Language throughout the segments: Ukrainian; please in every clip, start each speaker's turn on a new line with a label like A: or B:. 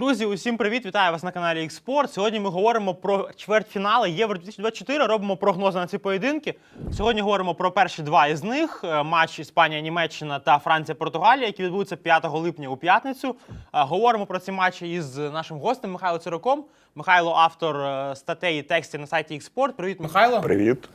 A: Друзі, усім привіт! Вітаю вас на каналі Xport. Сьогодні ми говоримо про чвертьфінали Євро 2024. Робимо прогнози на ці поєдинки. Сьогодні говоримо про перші два із них: Е, матч Іспанія-Німеччина та Франція-Португалія, які відбудуться 5 липня у п'ятницю. Е, Говоримо про ці матчі із нашим гостем Михайло Цироком. Михайло автор е, статей і текстів на сайті Xport. Привіт, Михайло.
B: Привіт.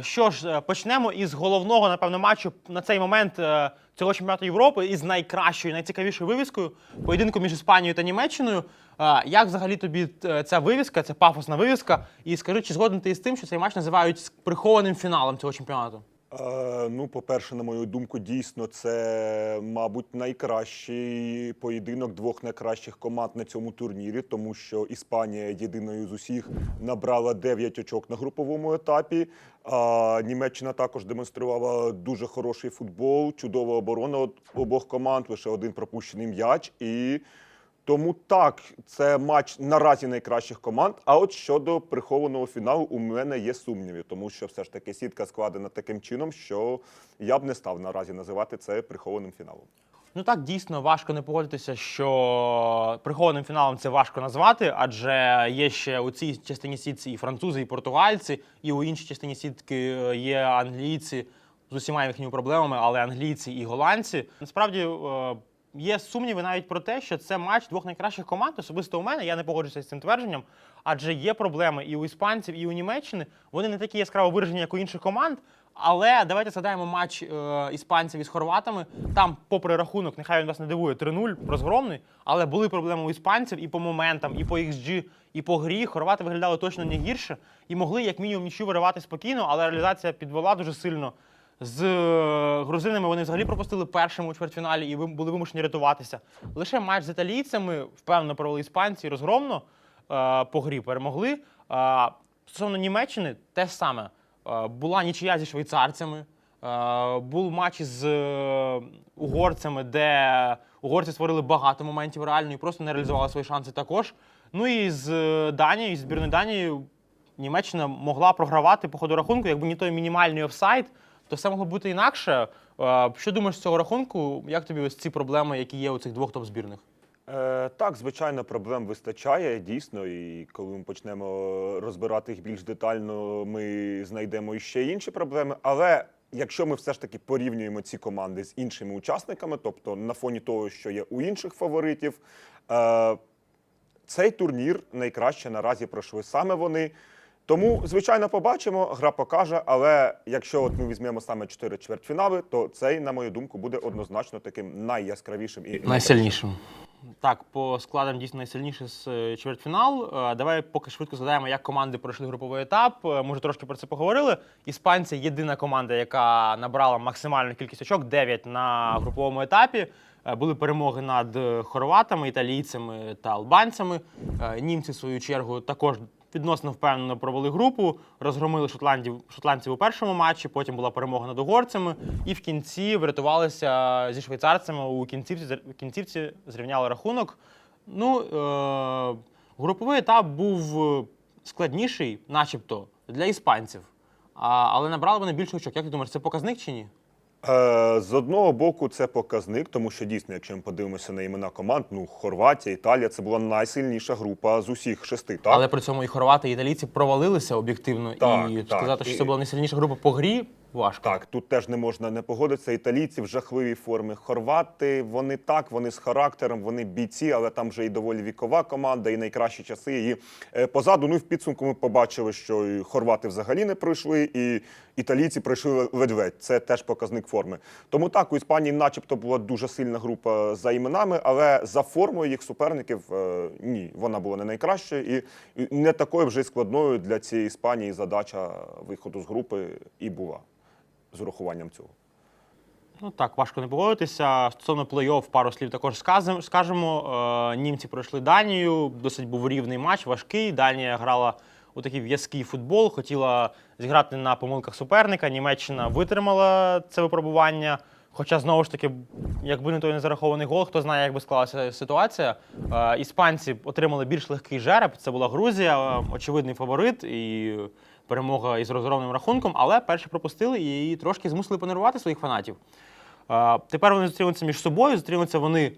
A: Що ж, е, почнемо із головного, напевно, матчу на цей момент е, цього чемпіонату Європи із найкращою, найцікавішою вивіскою поєдинку між Іспанією та Німеччиною. Як взагалі тобі е, ця вивіска, ця пафосна вивіска? І скажи, чи згоден ти з тим, що цей матч називають прихованим фіналом цього чемпіонату?
B: Е, ну, по-перше, на мою думку, дійсно, це, мабуть, найкращий поєдинок двох найкращих команд на цьому турнірі, тому що Іспанія єдиною з усіх набрала 9 очок на груповому етапі. А Німеччина також демонструвала дуже хороший футбол, чудова оборона обох команд, лише один пропущений м'яч. І тому так, це матч наразі найкращих команд. А от щодо прихованого фіналу, у мене є сумніви, тому що все ж таки сітка складена таким чином, що я б не став наразі називати це прихованим фіналом.
A: Ну так дійсно важко не погодитися, що прихованим фіналом це важко назвати, адже є ще у цій частині сітці і французи, і португальці, і у іншій частині сітки е, є англійці з усіма їхніми проблемами, але англійці і голландці. Насправді е, є сумніви навіть про те, що це матч двох найкращих команд. Особисто у мене я не погоджуюся з цим твердженням, адже є проблеми і у іспанців, і у Німеччини. Вони не такі яскраво виражені, як у інших команд. Але давайте згадаємо матч е, іспанців із хорватами. Там, попри рахунок, нехай він вас не дивує 3-0, розгромний, але були проблеми у іспанців і по моментам, і по XG, і по грі. Хорвати виглядали точно не гірше і могли, як мінімум, нічого виривати спокійно, але реалізація підвела дуже сильно. З е, грузинами вони взагалі пропустили першому у чвертьфіналі і були вимушені рятуватися. Лише матч з італійцями впевнено провели іспанці розгромно е, по грі перемогли. Е, стосовно Німеччини, те саме. Була нічия зі швейцарцями. Був матч з угорцями, де угорці створили багато моментів реально і просто не реалізували свої шанси також. Ну і з Данією, з збірною Данією Німеччина могла програвати по ходу рахунку, якби не той мінімальний офсайд, то все могло бути інакше. Е, Що думаєш з цього рахунку? Як тобі ось ці проблеми, які є у цих двох топ-збірних?
B: Е, так, звичайно, проблем вистачає дійсно. І коли ми почнемо розбирати їх більш детально, ми знайдемо іще інші проблеми. Але якщо ми все ж таки порівнюємо ці команди з іншими учасниками, тобто на фоні того, що є у інших фаворитів, е, цей турнір найкраще наразі пройшли саме вони. Тому, звичайно, побачимо, гра покаже. Але якщо от ми візьмемо саме чотири чвертьфінали, то цей, на мою думку, буде однозначно таким найяскравішим і
A: Найсильнішим. Так, по складам дійсно найсильніший з е, чвертьфінал. Е, Давай поки швидко згадаємо, як команди пройшли груповий етап. Е, Ми вже трошки про це поговорили. Іспанці єдина команда, яка набрала максимальну кількість очок 9 на груповому етапі. Були перемоги над хорватами, італійцями та албанцями. Німці, в свою чергу, також відносно впевнено провели групу, розгромили шотландів, шотландців у першому матчі, потім була перемога над угорцями, і в кінці врятувалися зі швейцарцями. У кінцівці, в кінцівці зрівняли рахунок. Ну, е- груповий етап був складніший, начебто, для іспанців. А, але набрали вони більше очок. Як ти думаєш, це показник чи ні?
B: Е, З одного боку, це показник, тому що дійсно, якщо ми подивимося на імена команд, ну Хорватія, Італія це була найсильніша група з усіх шести. Так
A: Але при цьому і хорвати, і італійці провалилися об'єктивно.
B: Так,
A: і
B: так.
A: сказати, що
B: І-
A: це була найсильніша група по грі, важко.
B: Так, тут теж не можна не погодитися. Італійці в жахливій формі. Хорвати, вони так, вони з характером, вони бійці, але там вже і доволі вікова команда, і найкращі часи. І е, позаду, ну і в підсумку ми побачили, що і хорвати взагалі не пройшли, і італійці пройшли ледведь. Це теж показник форми. Тому так, у Іспанії, начебто, була дуже сильна група за іменами, але за формою їх суперників е, ні, вона була не найкращою і не такою вже складною для цієї Іспанії задача виходу з групи і була з урахуванням цього.
A: Ну так, важко не погодитися. Стосовно плей-офф, пару слів також скажемо. Е, Німці пройшли Данію. Досить був рівний матч, важкий. Данія грала у такий в'язкий футбол, хотіла зіграти на помилках суперника. Німеччина витримала це випробування. Хоча знову ж таки, якби не той незарахований гол, хто знає, як би склалася ситуація. Е, Іспанці отримали більш легкий жереб. Це була Грузія, е, очевидний фаворит і перемога із розгромним рахунком, але перші пропустили і трошки змусили понервувати своїх фанатів. Е, Тепер вони зустрінуться між собою. Зустрінуться вони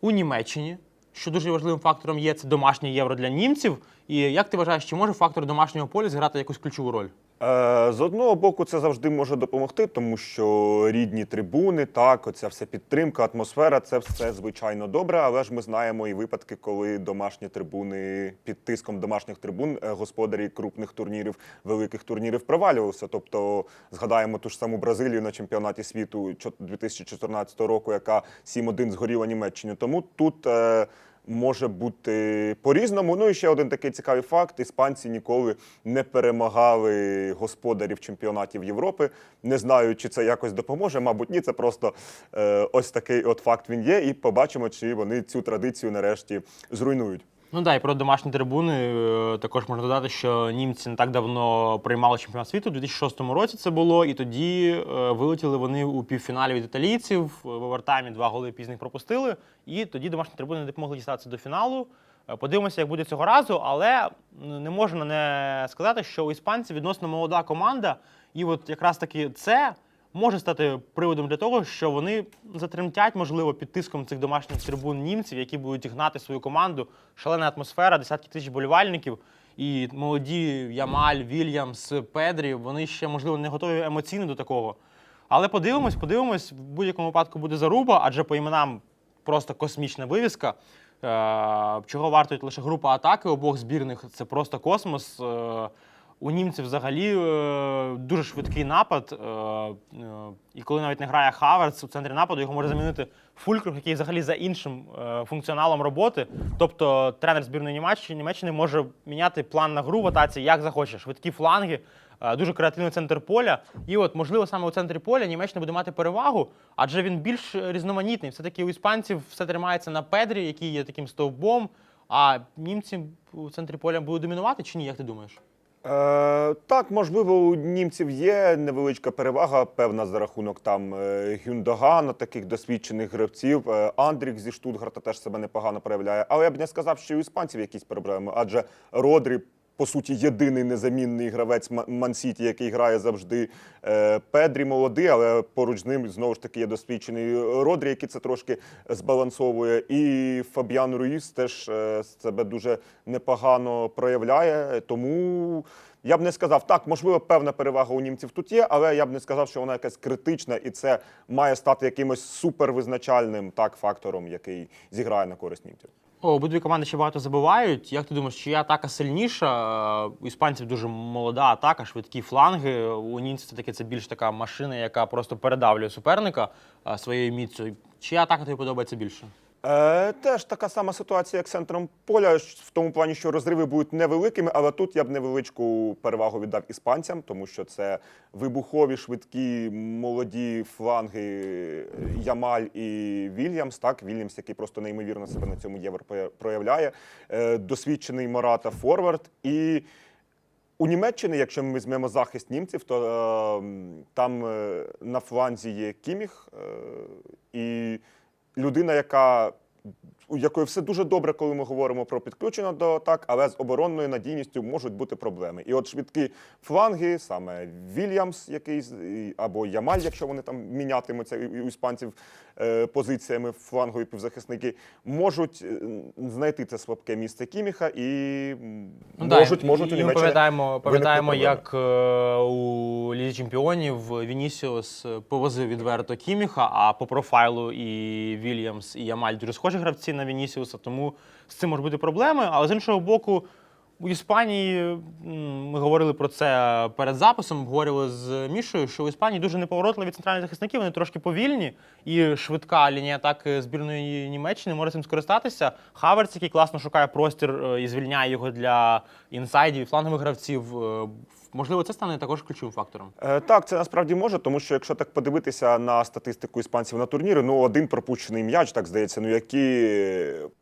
A: у Німеччині. що дуже важливим фактором є це домашнє євро для німців. І як ти вважаєш, чи може фактор домашнього поля зіграти якусь ключову роль?
B: Е, З одного боку, це завжди може допомогти, тому що рідні трибуни, так, оця вся підтримка, атмосфера це все звичайно добре. Але ж ми знаємо і випадки, коли домашні трибуни під тиском домашніх трибун е, господарі крупних турнірів, великих турнірів провалювалися. Тобто згадаємо ту ж саму Бразилію на чемпіонаті світу чо- 2014 року, яка 7-1 згоріла Німеччині. Тому тут. Може бути по-різному. Ну і ще один такий цікавий факт: іспанці ніколи не перемагали господарів чемпіонатів Європи. Не знаю, чи це якось допоможе. Мабуть, ні, це просто е, ось такий от факт він є. І побачимо, чи вони цю традицію нарешті зруйнують.
A: Ну да, і про домашні трибуни е, також можна додати, що німці не так давно приймали чемпіонат світу. У 2006 році це було, і тоді е, вилетіли вони у півфіналі від італійців. В овертаймі два голи пізних пропустили. І тоді домашні трибуни не допомогли дістатися до фіналу. Е, Подивимося, як буде цього разу, але не можна не сказати, що у іспанців відносно молода команда, і от якраз таки це може стати приводом для того, що вони затремтять, можливо, під тиском цих домашніх трибун німців, які будуть гнати свою команду. Шалена атмосфера, десятки тисяч болівальників. І молоді Ямаль, Вільямс, Педрі, вони ще, можливо, не готові емоційно до такого. Але подивимось, подивимось, в будь-якому випадку буде заруба, адже по іменам просто космічна вивіска. Е, Чого вартують лише група атаки обох збірних, це просто космос. У німців взагалі е, дуже швидкий напад. е, е, І коли навіть не грає Хаверц у центрі нападу, його може замінити Фулькруг, який взагалі за іншим е, функціоналом роботи. Тобто тренер збірної Німеччини, Німеччини може міняти план на гру в атаці як захоче. Швидкі фланги, е, дуже креативний центр поля. І от, можливо, саме у центрі поля Німеччина буде мати перевагу, адже він більш різноманітний. Все-таки у іспанців все тримається на Педрі, який є таким стовбом. А німці у центрі поля будуть домінувати чи ні, як ти думаєш?
B: Е, так, можливо, у німців є невеличка перевага, певна за рахунок там е, Гюндогана, таких досвідчених гравців. Е, Андрік зі Штутгарта теж себе непогано проявляє. Але я б не сказав, що і у іспанців якісь проблеми, адже Родрі. По суті, єдиний незамінний гравець Ма- Ман-Сіті, який грає завжди. Е, Педрі молодий, але поруч з ним знову ж таки є досвідчений Родрі, який це трошки збалансовує. І Фабіан Руїс теж е, себе дуже непогано проявляє. Тому я б не сказав, так, можливо, певна перевага у німців тут є, але я б не сказав, що вона якась критична, і це має стати якимось супервизначальним так фактором, який зіграє на користь німців.
A: Обидві команди ще багато забивають. Як ти думаєш, чия атака сильніша? Е, У іспанців дуже молода атака, швидкі фланги. У німців все-таки це більш така машина, яка просто передавлює суперника е, своєю міцю. Чия атака тобі подобається більше?
B: Е, теж така сама ситуація, як з центром поля, в тому плані, що розриви будуть невеликими, але тут я б невеличку перевагу віддав іспанцям, тому що це вибухові, швидкі, молоді фланги Ямаль і Вільямс. Так, Вільямс, який просто неймовірно себе на цьому євро проявляє. Е, досвідчений Марата Форвард. І у Німеччині, якщо ми візьмемо захист німців, то е, там е, на фланзі є Кіміх е, і людина, яка. У якої все дуже добре, коли ми говоримо про підключення до атак, але з оборонною надійністю можуть бути проблеми. І от швидкі фланги, саме Вільямс, який або Ямаль, якщо вони там мінятимуться у іспанців позиціями флангові півзахисники, можуть е, знайти це слабке місце Кіміха і м, можуть,
A: да,
B: можуть
A: і,
B: у Німеччині
A: пам'ятаємо, пам'ятаємо, як е, у Лізі Чемпіонів Вінісіус повозив відверто Кіміха, а по профайлу і Вільямс, і Ямаль дуже схожі гравці на Вінісіуса, тому з цим можуть бути проблеми. Але з іншого боку, у Іспанії ми говорили про це перед записом, обговорювали з Мішою, що в Іспанії дуже неповоротливі центральні захисники, вони трошки повільні, і швидка лінія атаки збірної Німеччини може цим скористатися. Хаверц, який класно шукає простір е, і звільняє його для інсайдів і флангових гравців. Можливо, це стане також ключовим фактором.
B: Е, Так, це насправді може, тому що якщо так подивитися на статистику іспанців на турнірі, ну один пропущений м'яч, так здається. Ну які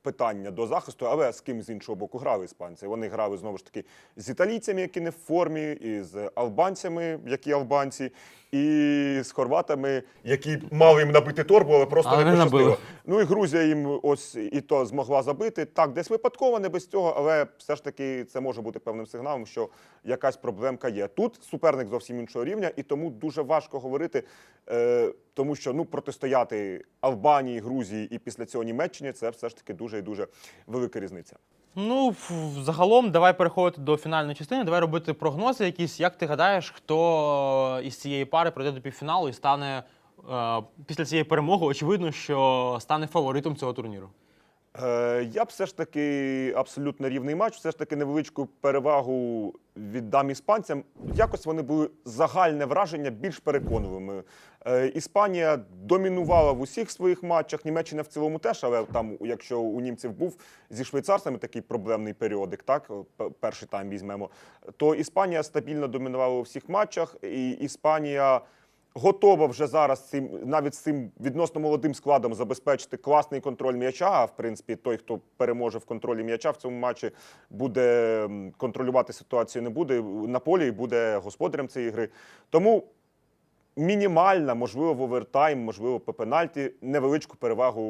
B: питання до захисту, але з ким з іншого боку грали іспанці? Вони грали знову ж таки з італійцями, які не в формі, і з албанцями, які албанці, і з хорватами, які мали їм набити торбу, але просто
A: Але
B: не
A: не
B: пощастило. Ну і Грузія їм ось і то змогла забити. Так, десь випадково, не без цього, але все ж таки це може бути певним сигналом, що якась проблемка є. Тут суперник зовсім іншого рівня, і тому дуже важко говорити, е, тому що ну протистояти Албанії, Грузії і після цього Німеччині це все ж таки дуже і дуже велика різниця.
A: Ну, загалом, давай переходити до фінальної частини. Давай робити прогнози якісь. Як ти гадаєш, хто із цієї пари пройде до півфіналу і стане після цієї перемоги, очевидно, що стане фаворитом цього турніру?
B: Е, Я б все ж таки абсолютно рівний матч, все ж таки невеличку перевагу віддам іспанцям. Якось вони були загальне враження більш переконливими. Е, Іспанія домінувала в усіх своїх матчах. Німеччина в цілому теж, але там, якщо у німців був зі швейцарцями такий проблемний періодик, так перший тайм візьмемо, то Іспанія стабільно домінувала у всіх матчах, і Іспанія готова вже зараз цим навіть з цим відносно молодим складом забезпечити класний контроль м'яча. А в принципі, той, хто переможе в контролі м'яча в цьому матчі, буде контролювати ситуацію, не буде на полі і буде господарем цієї гри. Тому мінімальна, можливо, в овертайм, можливо, по пенальті, невеличку перевагу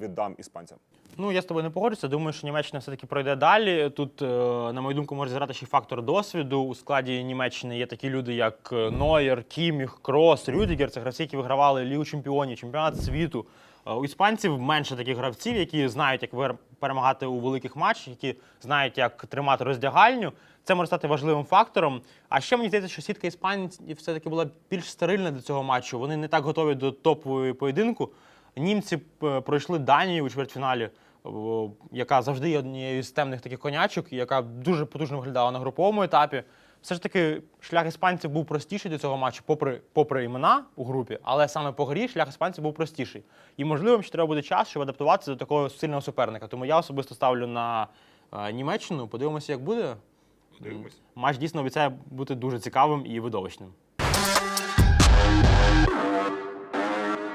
B: віддам іспанцям.
A: Ну, я з тобою не погоджуся. Думаю, що Німеччина все-таки пройде далі. Тут, е, на мою думку, може зіграти ще фактор досвіду. У складі Німеччини є такі люди, як е, Нойер, Кіміх, Крос, Рюдігер. Це гравці, які вигравали Лігу чемпіонів, чемпіонат світу. Е, У іспанців менше таких гравців, які знають, як перемагати у великих матчах, які знають, як тримати роздягальню. Це може стати важливим фактором. А ще мені здається, що сітка іспанців все-таки була більш стерильна до цього матчу. Вони не так готові до топової поєдинку. Німці е, пройшли Данію у чвертьфіналі, яка завжди є однією з темних таких конячок, яка дуже потужно виглядала на груповому етапі. Все ж таки, шлях іспанців був простіший до цього матчу, попри, попри імена у групі, але саме по грі шлях іспанців був простіший. І можливо, що треба буде час, щоб адаптуватися до такого сильного суперника. Тому я особисто ставлю на е, Німеччину. Подивимося, як буде.
B: Подивимось.
A: Матч дійсно обіцяє бути дуже цікавим і видовищним.